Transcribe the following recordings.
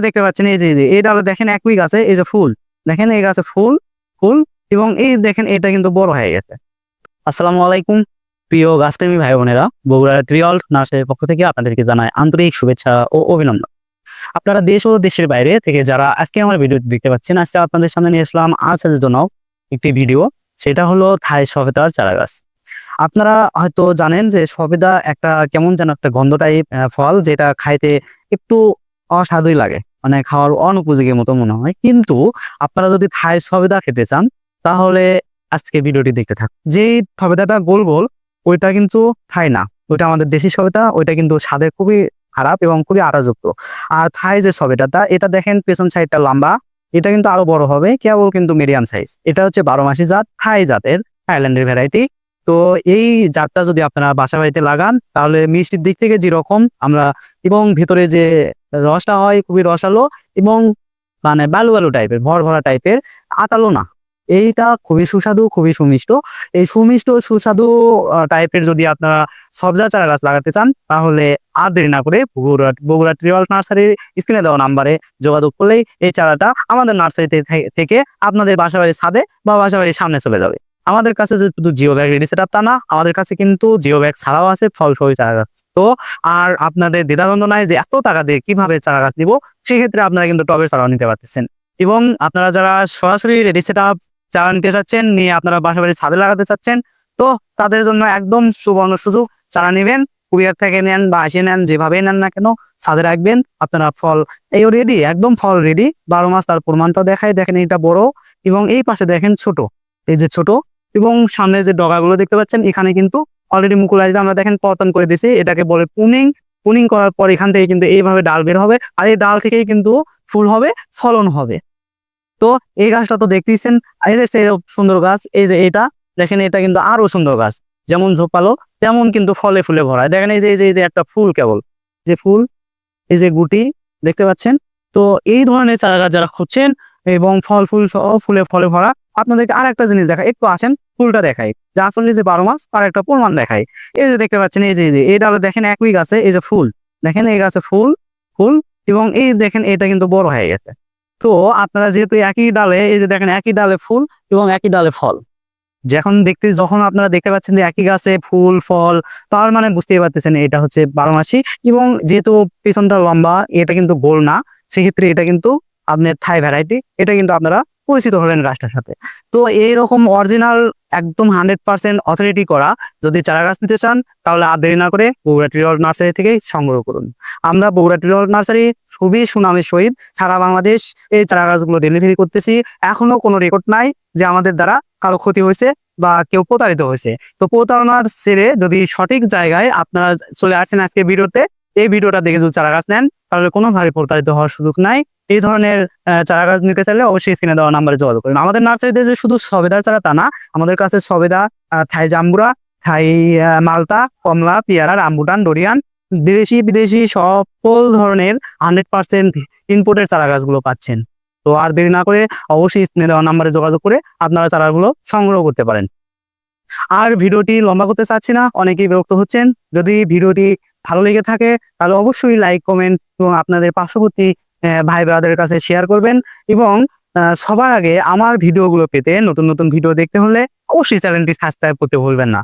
যে দেখতে পাচ্ছেন, এই যে, এই ডালে দেখেন এক উইক আছে এই যে ফুল। দেখেন এই গাছে ফুল ফুল এবং এই দেখেন এটা কিন্তু বড় হয়ে গেছে। আসসালামু আলাইকুম প্রিয় গাছপ্রেমী ভাই বোনেরা বগুড়া ট্রিয়ল নার্সের পক্ষ থেকে আপনাদেরকে জানাই আন্তরিক শুভেচ্ছা ও অভিনন্দন। আপনারা দেশ ও দেশের বাইরে থেকে যারা আজকে আমার ভিডিও দেখতে পাচ্ছেন, আজকে আপনাদের সামনে নিয়ে আসলাম আচার্যের জন্য একটি ভিডিও। সেটা হলো থাই সভেতার চারা গাছ আপনারা হয়তো জানেন যে সবেদা একটা কেমন যেন একটা গন্ধ টাইপ ফল যেটা খাইতে একটু অস্বাদুই লাগে। মানে খাওয়ার অনুপযোগীর মতো মনে হয়। কিন্তু আপনারা যদি থাই সবেদা খেতে চান, তাহলে আজকে ভিডিওটি দেখতে থাক যে সবেদাটা গোল গোল, ওইটা কিন্তু থাই না। ওইটা আমাদের দেশি সবেদা, ওইটা কিন্তু স্বাদে খুবই খারাপ এবং খুবই আরাযুক্ত আর থাই যে সবেদাটা, এটা দেখেন পেছন সাইডটা লম্বা, এটা কিন্তু আরও বড় হবে, কেবল কিন্তু মিডিয়াম সাইজ এটা হচ্ছে বারো মাসি জাত, থাই জাতের থাইল্যান্ডের ভ্যারাইটি তো এই জাতটা যদি আপনারা বাসা বাড়িতে লাগান, তাহলে মিষ্টির দিক থেকে যেরকম আমরা এবং ভেতরে যে রসটা হয় খুবই রসালো এবং মানে বালু বালু টাইপের ভর ভরা টাইপের আটালো না। এইটা খুবই সুস্বাদু, খুবই সুমিষ্ট। এই সুমিষ্ট, সুস্বাদু টাইপের যদি আপনারা সবজা চারা গাছ লাগাতে চান, তাহলে আর দেরি না করে বগুড়া বগুড়া ট্রিওয়াল নার্সারির স্ক্রিনে দেওয়া নাম্বারে যোগাযোগ করলেই এই চারাটা আমাদের নার্সারিতে থেকে আপনাদের বাসা বাড়ির ছাদে বা বাসাবাড়ির সামনে চলে যাবে। আমাদের কাছে যে শুধু জিও ব্যাগ রেডি সেট তা না, আমাদের কাছে কিন্তু জিও ব্যাগ ছাড়াও আছে ফল সহি চারা গাছ। তো আর আপনাদের দ্বিধাদ্বন্দ্ব নাই যে এত টাকা দিয়ে কীভাবে চারা গাছ নিব, সেক্ষেত্রে আপনারা কিন্তু টবের চারাও নিতে পারতেছেন। এবং আপনারা যারা সরাসরি রেডি সেট আপ চারা নিতে চাচ্ছেন, নিয়ে আপনারা বাসা বাড়ির ছাদে লাগাতে চাচ্ছেন, তো তাদের জন্য একদম সুবর্ণ সুযোগ। চারা নেবেন, কুরিয়ার থেকে নেন বা আসে নেন, যেভাবে নেন না কেন ছাদে রাখবেন, আপনারা ফল এই রেডি একদম ফল রেডি বারো মাস তার প্রমাণটা দেখায়, দেখেন এটা বড় এবং এই পাশে দেখেন ছোট। এই যে ছোট এবং সামনে যে ডগাগুলো দেখতে পাচ্ছেন, এখানে কিন্তু অলরেডি মুকুল আসবে। আমরা দেখেন পতন করে দিয়েছি, এটাকে বলে পুনিং। পুনিং করার পর এখান থেকে কিন্তু এইভাবে ডাল বের হবে আর এই ডাল থেকেই কিন্তু ফুল হবে, ফলন হবে। তো এই গাছটা তো দেখতেইছেন, এই যে সুন্দর গাছ, এই যে এটা, দেখেন এটা কিন্তু আরও সুন্দর গাছ। যেমন ঝোপালো, তেমন কিন্তু ফলে ফুলে ভরা। দেখেন এই যে, এই যে- এই যে একটা ফুল কেবল, যে ফুল, এই যে গুটি, দেখতে পাচ্ছেন? তো এই ধরনের চারা গাছ যারা খুঁজছেন, এবং ফল ফুল সহ ফুলে, ফলে ভরা আপনাদেরকে আর একটা জিনিস দেখায় একটু আসেন, ফুলটা দেখায় আসলে যে বারো মাস আর একটা প্রমাণ দেখায় এই যে দেখতে পাচ্ছেন, এই যে, এই ডালে দেখেন এক উইক আছে, এই যে ফুল। দেখেন, এই গাছে ফুল ফুল, এবং এই দেখেন, এটা কিন্তু বড় হয়ে গেছে। তো আপনারা যেহেতু একই ডালে, এই যে দেখেন, একই ডালে ফুল এবং একই ডালে ফল। যখন দেখতে, যখন আপনারা দেখতে পাচ্ছেন যে একই গাছে ফুল, ফল, তার মানে বুঝতেই পারতেছেন এটা হচ্ছে বারো মাসি এবং যেহেতু পেছনটা লম্বা, এটা কিন্তু গোল না, সেক্ষেত্রে এটা কিন্তু আপনার থাই ভ্যারাইটি এটা কিন্তু আপনারা পরিচিত হলেন গাছটার সাথে। তো এইরকম অরিজিনাল একদম হান্ড্রেড পার্সেন্ট অথরিটি করা, যদি চারা গাছ নিতে চান, তাহলে আর দেরি না করে বগুড়া ট্রিওল নার্সারি থেকে সংগ্রহ করুন। আমরা বগুড়া ট্রিওল নার্সারি খুবই সুনামের সহিত সারা বাংলাদেশ এই চারা গাছগুলো ডেলিভারি করতেছি। এখনও কোনো রেকর্ড নাই যে আমাদের দ্বারা কারও ক্ষতি হয়েছে বা কেউ প্রতারিত হয়েছে। তো প্রতারণার ছেড়ে যদি সঠিক জায়গায় আপনারা চলে আসেন আজকে ভিডিওতে, এই ভিডিওটা দেখে যদি চারা গাছ নেন তাহলে কোনোভাবে প্রতারিত হওয়ার সুযোগ নাই। এই ধরনের চারা গাছ নিতে চাইলে অবশ্যই স্ক্রিনে দেওয়া নাম্বারে যোগাযোগ করুন। আমাদের নার্সারিতে যে শুধু সবেদার চারা তা না, আমাদের কাছে সবেদা থাই জাম্বুরা, থাই মালতা, কমলা, পেয়ারা, রামবুটান, ডোরিয়ান, দেশি, বিদেশি সকল ধরনের হান্ড্রেড পার্সেন্ট ইনপুটের চারা গাছগুলো পাচ্ছেন। তো আর দেরি না করে অবশ্যই স্ক্রিনে দেওয়া নাম্বারে যোগাযোগ করে আপনারা চারাগুলো সংগ্রহ করতে পারেন। আর ভিডিওটি লম্বা করতে চাচ্ছি না, অনেকেই বিরক্ত হচ্ছেন। যদি ভিডিওটি ভালো লেগে থাকে, তাহলে অবশ্যই লাইক কমেন্ট এবং আপনাদের পার্শ্ববর্তী ভাই ব্রাদারের কাছে শেয়ার করবেন এবং সবার আগে আমার ভিডিওগুলো পেতে নতুন নতুন ভিডিও দেখতে হলে অবশ্যই চ্যানেলটি সাবস্ক্রাইব করতে ভুলবেন না।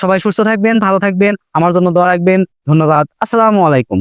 সবাই সুস্থ থাকবেন, ভালো থাকবেন, আমার জন্য দোয়া রাখবেন, ধন্যবাদ, আসসালামু আলাইকুম।